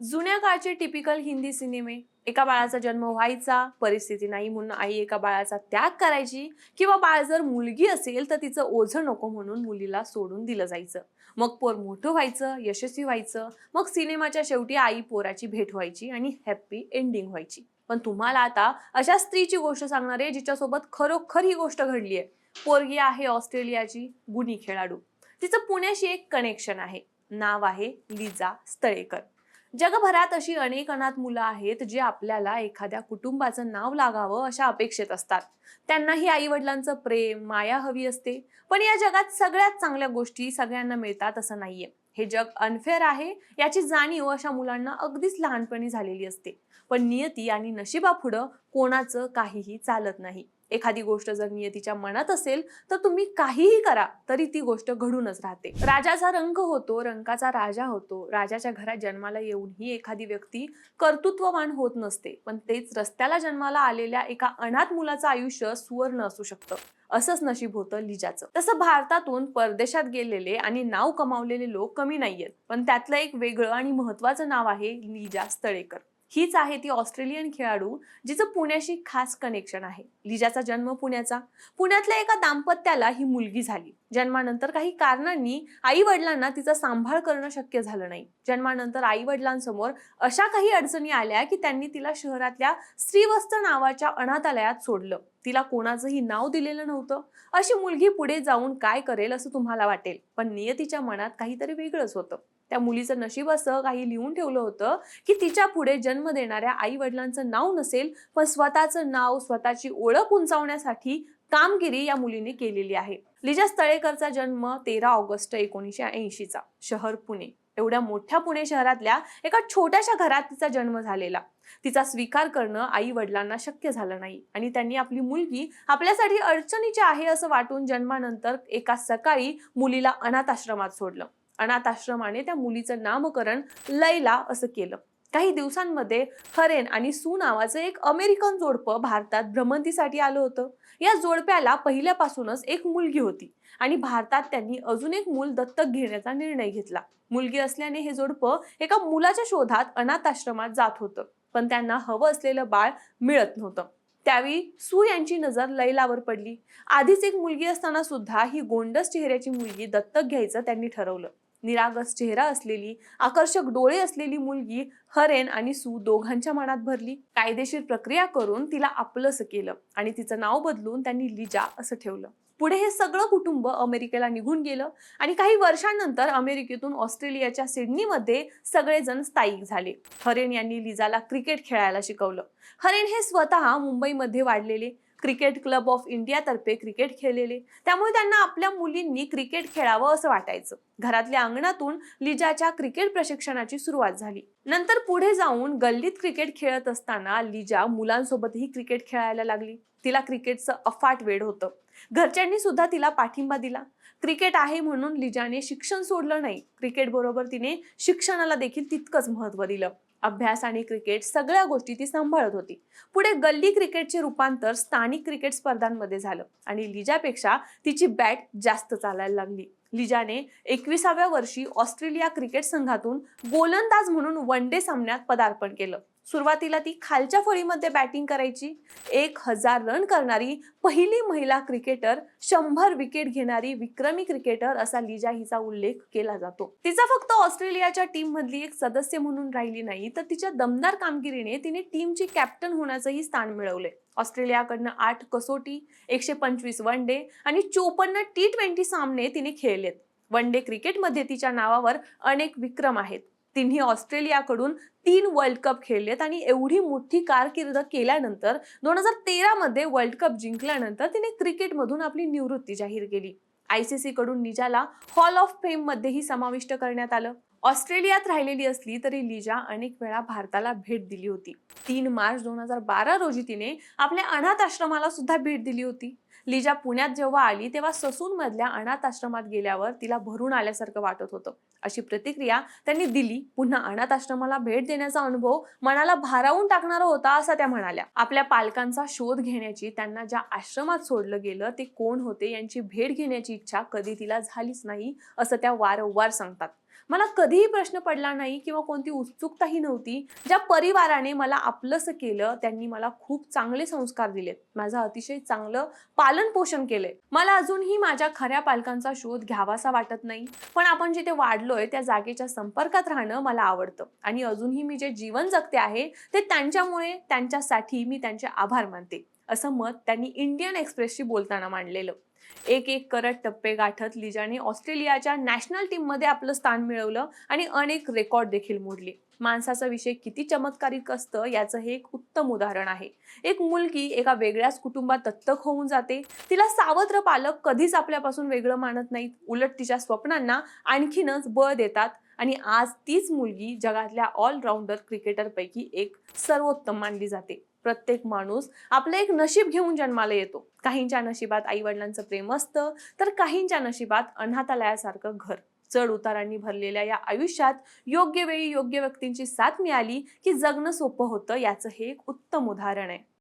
जुन्या काळचे टिपिकल हिंदी सिनेमे एका बाळाचा जन्म व्हायचा परिस्थिती नाही म्हणून आई एका बाळाचा त्याग करायची किंवा बाळ जर मुलगी असेल तर तिचं ओझं नको म्हणून मुलीला सोडून दिलं जायचं. मग पोर मोठं व्हायचं यशस्वी व्हायचं मग सिनेमाच्या शेवटी आई पोराची भेट व्हायची आणि हॅप्पी एंडिंग व्हायची. पण तुम्हाला आता अशा स्त्रीची गोष्ट सांगणार आहे जिच्यासोबत खरोखर ही गोष्ट घडली आहे. पोरगी आहे ऑस्ट्रेलियाची गुणी खेळाडू. तिचं पुण्याशी एक कनेक्शन आहे. नाव आहे लिजा स्थळेकर. जगभरात अशी अनेक अनाथ मुलं आहेत जे आपल्याला एखाद्या कुटुंबाचं नाव लागावं अशा अपेक्षेत असतात. त्यांनाही आई वडिलांचं प्रेम माया हवी असते. पण या जगात सगळ्यात चांगल्या गोष्टी सगळ्यांना मिळतात असं नाहीये. हे जग अनफेअर आहे याची जाणीव अशा मुलांना अगदीच लहानपणी झालेली असते. पण नियती आणि नशिबापुढं कोणाचं काहीही चालत नाही. एखादी गोष्ट जर नियतीच्या मनात असेल तर तुम्ही काहीही करा तरी ती गोष्ट घडूनच राहते. राजाचा रंग होतो रंगाचा राजा होतो. राजाच्या घरात जन्माला येऊनही एखादी व्यक्ती कर्तृत्ववान होत नसते. पण तेच रस्त्याला जन्माला आलेल्या एका अनाथ मुलाचं आयुष्य सुवर्ण असू शकतं. असंच नशीब होतं लिजाचं. तसं भारतातून परदेशात गेलेले आणि नाव कमावलेले लोक कमी नाहीयेत. पण त्यातलं एक वेगळं आणि महत्वाचं नाव आहे लिजा स्थळेकर. हीच आहे ती ऑस्ट्रेलियन खेळाडू जिचं पुण्याशी खास कनेक्शन आहे. लिजाचा जन्म पुण्याचा. पुण्यातल्या एका दाम्पत्याला ही मुलगी झाली. जन्मानंतर काही कारणांनी आई वडिलांना तिचा सांभाळ करणं शक्य झालं नाही. जन्मानंतर आई वडिलांसमोर अशा काही अडचणी आल्या की त्यांनी तिला शहरातल्या श्रीवस्त्र नावाच्या अनाथालयात सोडलं. तिला कोणाचंही नाव दिलेलं नव्हतं. अशी मुलगी पुढे जाऊन काय करेल असं तुम्हाला वाटेल. पण नियतीच्या मनात काहीतरी वेगळंच होतं. त्या मुलीचं नशीब असं काही लिहून ठेवलं होतं की तिच्या पुढे जन्म देणाऱ्या आई वडिलांचं नाव नसेल पण स्वतःचं नाव स्वतःची ओळख उंचावण्यासाठी कामगिरी या मुलीने केलेली आहे. लिजा स्थळेकरचा जन्म तेरा ऑगस्ट एकोणीसशे ऐंशीचा शहर पुणे. एवढ्या मोठ्या पुणे शहरातल्या एका छोट्याशा घरात तिचा जन्म झालेला. तिचा स्वीकार करणं आई वडिलांना शक्य झालं नाही आणि त्यांनी आपली मुलगी आपल्यासाठी अडचणीची आहे असं वाटून जन्मानंतर एका सकाळी मुलीला अनाथ आश्रमात सोडलं. अनाथ आश्रमाने त्या मुलीचं नामकरण लैला असं केलं. काही दिवसांमध्ये हरेन आणि सू नावाचं एक अमेरिकन जोडपं भारतात भ्रमंतीसाठी आलं होतं. या जोडप्याला पहिल्यापासूनच एक मुलगी होती आणि भारतात त्यांनी अजून एक मूल दत्तक घेण्याचा निर्णय घेतला. मुलगी असल्याने हे जोडपं एका मुलाच्या शोधात अनाथ आश्रमात जात होतं पण त्यांना हवं असलेलं बाळ मिळत नव्हतं. त्यावेळी सू यांची नजर लैलावर पडली. आधीच एक मुलगी असताना सुद्धा ही गोंडस चेहऱ्याची मुलगी दत्तक घ्यायचं त्यांनी ठरवलं. निरागस चेहरा असलेली आकर्षक डोळे असलेली मुलगी हरेन आणि सू दोघांच्या मनात भरली. कायदेशीर प्रक्रिया करून तिला आपलंसं केलं आणि तिचं नाव बदलून त्यांनी लिजा असं ठेवलं. पुढे हे सगळं कुटुंब अमेरिकेला निघून गेलं आणि काही वर्षांनंतर अमेरिकेतून ऑस्ट्रेलियाच्या सिडनीमध्ये सगळेजण स्थायिक झाले. हरेन यांनी लिजाला क्रिकेट खेळायला शिकवलं. हरेन हे स्वतः मुंबईमध्ये वाढलेले. क्रिकेट क्लब ऑफ इंडियातर्फे क्रिकेट खेळलेले. त्यामुळे त्यांना आपल्या मुलींनी क्रिकेट खेळावं असं वाटायचं. घरातल्या अंगणातून लिजाच्या क्रिकेट प्रशिक्षणाची सुरुवात झाली. नंतर पुढे जाऊन गल्लीत क्रिकेट खेळत असताना लिजा मुलांसोबतही क्रिकेट खेळायला लागली. तिला क्रिकेटचं अफाट वेळ होतं. घरच्यांनी सुद्धा तिला पाठिंबा दिला. क्रिकेट आहे म्हणून लिजाने शिक्षण सोडलं नाही. क्रिकेट बरोबर तिने शिक्षणाला देखील तितकंच महत्त्व दिलं. अभ्यास आणि क्रिकेट सगळ्या गोष्टी ती सांभाळत होती. पुढे गल्ली क्रिकेटचे रूपांतर स्थानिक क्रिकेट स्पर्धांमध्ये झालं आणि लिजापेक्षा तिची बॅट जास्त चालायला लागली. लिजाने एकविसाव्या वर्षी ऑस्ट्रेलिया क्रिकेट संघातून गोलंदाज म्हणून वन डे सामन्यात पदार्पण केलं. सुरुवातीला ती खालच्या फळीमध्ये बॅटिंग करायची. एक हजार रन करणारी पहिली महिला क्रिकेटर शंभर विकेट घेणारी विक्रमी क्रिकेटर असा लिजा हिचा उल्लेख केला जातो. तिचा फक्त ऑस्ट्रेलियाच्या टीम मधली एक सदस्य म्हणून राहिली नाही तर तिच्या दमदार कामगिरीने तिने टीमची कॅप्टन होण्याचंही स्थान मिळवले. ऑस्ट्रेलियाकडनं आठ कसोटी एकशे पंचवीस वन डे आणि चोपन्न टी ट्वेंटी सामने तिने खेळलेत. वन डे क्रिकेटमध्ये तिच्या नावावर अनेक विक्रम आहेत. तिन्ही ऑस्ट्रेलियाकडून तीन वर्ल्ड कप खेळलेत आणि एवढी मोठी कारकीर्द केल्यानंतर दोन हजार तेरामध्ये वर्ल्ड कप जिंकल्यानंतर तिने क्रिकेटमधून आपली निवृत्ती जाहीर केली. आयसीसी कडून निजाला हॉल ऑफ फेम मध्येही समाविष्ट करण्यात आलं. ऑस्ट्रेलियात राहिलेली असली तरी लिजा अनेक वेळा भारताला भेट दिली होती. तीन मार्च दोन हजार बारा रोजी तिने आपल्या अनाथ आश्रमाला सुद्धा भेट दिली होती. लिजा पुण्यात जेव्हा आली तेव्हा ससून मधल्या अनाथ आश्रमात गेल्यावर तिला भरून आल्यासारखं वाटत होतं. अशी प्रतिक्रिया त्यांनी दिली. पुन्हा अनाथ आश्रमाला भेट देण्याचा अनुभव मनाला भारावून टाकणारा होता असं त्या म्हणाल्या. आपल्या पालकांचा शोध घेण्याची त्यांना ज्या आश्रमात सोडलं गेलं ते कोण होते? यांची भेट घेण्याची इच्छा कधी तिला झालीच नाही असं त्या वारंवार सांगतात. मला कधीही प्रश्न पडला नाही किंवा कोणती उत्सुकताही नव्हती ज्या परिवाराने मला आपलंसं केलं त्यांनी मला खूप चांगले संस्कार दिलेत. माझं अतिशय चांगलं पालन पोषण केलंय. मला अजूनही माझ्या खऱ्या पालकांचा शोध घ्यावासा वाटत नाही पण आपण जिथे वाढलोय त्या जागेच्या संपर्कात राहणं मला आवडतं. आणि अजूनही मी जे जीवन जगते आहे ते त्यांच्यामुळे त्यांच्यासाठी मी त्यांचे आभार मानते. असं मत त्यांनी इंडियन एक्सप्रेसशी बोलताना मांडलेलं. एक एक करत टप्पे गाठत लिजाने ऑस्ट्रेलियाच्या नॅशनल टीममध्ये आपलं स्थान मिळवलं आणि अनेक रेकॉर्ड देखील मोडले. माणसाचा विषय किती चमत्कारिक असतं याचं हे एक उत्तम उदाहरण आहे. एक मुलगी एका वेगळ्याच कुटुंबात दत्तक होऊन जाते. तिला सावत्र पालक कधीच आपल्यापासून वेगळं मानत नाहीत. उलट तिच्या स्वप्नांना आणखीनच बळ देतात. आणि आज तीच मुलगी जगातल्या ऑलराऊंडर क्रिकेटरपैकी एक सर्वोत्तम मानली जाते. प्रत्येक माणूस आपलं एक नशीब घेऊन जन्माला येतो. काहींच्या नशिबात आई वडिलांचं प्रेम असतं तर काहींच्या नशिबात अनाथालयासारखं घर. चढ उतारांनी भरलेल्या या आयुष्यात योग्य वेळी योग्य व्यक्तींची साथ मिळाली की जगणं सोपं होतं याचं हे एक उत्तम उदाहरण आहे.